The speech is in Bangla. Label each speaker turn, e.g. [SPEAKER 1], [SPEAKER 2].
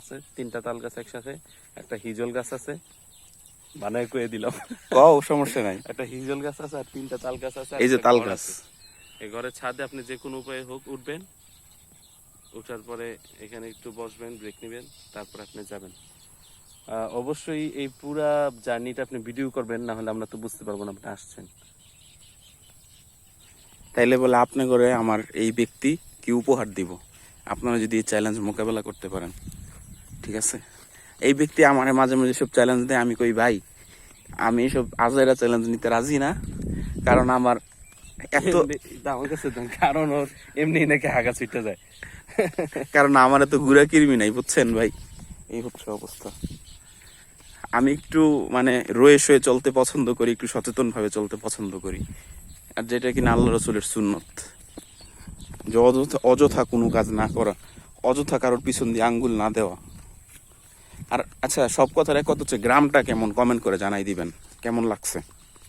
[SPEAKER 1] আছে তিনটা তাল গাছ একসাথে একটা হিজল গাছ আছে। বানায় কয়ে দিলাম।
[SPEAKER 2] কও সমস্যা নাই।
[SPEAKER 1] একটা হিজল গাছ আছে আর তিনটা তাল গাছ আছে
[SPEAKER 2] এই যে তাল গাছ।
[SPEAKER 1] এই ঘরের ছাদে আপনি যে কোনো উপায়ে হোক উঠবেন। ওঠার পরে এখানে একটু বসবেন ব্রেক নেবেন তারপর আপনি যাবেন। অবশ্যই এই পুরা জার্নিটা আপনি ভিডিও করবেন না হলে আমরা তো বুঝতে পারব না আপনি আসছেন।
[SPEAKER 2] তাইলে বলে আপনি করে আমার এই ব্যক্তি কি উপহার দিব? আপনারা যদি এই চ্যালেঞ্জ মোকাবেলা করতে পারেন। ঠিক আছে? এই ব্যক্তি আমার মাঝে মাঝে সব চ্যালেঞ্জ দেয় আমি কই ভাই আমি সব আজাইরা চ্যালেঞ্জ নিতে রাজি না। কারণ আমার এত
[SPEAKER 1] কারণ ওর এমনি নাকি হাগা ছুটে যায়।
[SPEAKER 2] কারণ আমার এত ঘুরা কিরমি নাই বুঝছেন ভাই? এই হচ্ছে অবস্থা। আমি একটু মানে রয়ে শয়ে চলতে পছন্দ করি একটু সচেতন ভাবে চলতে পছন্দ করি। আর যেটা কিনা আল্লাহ রসুলের সুন্নত। যে অযথা অযথা কোনো কাজ না করা অযথা কারোর পিছন দিয়ে আঙ্গুল না দেওয়া। আর আচ্ছা সব কথার এক কথা হচ্ছে, গ্রামটা কেমন? কমেন্ট করে জানাই দিবেন। কেমন লাগছে?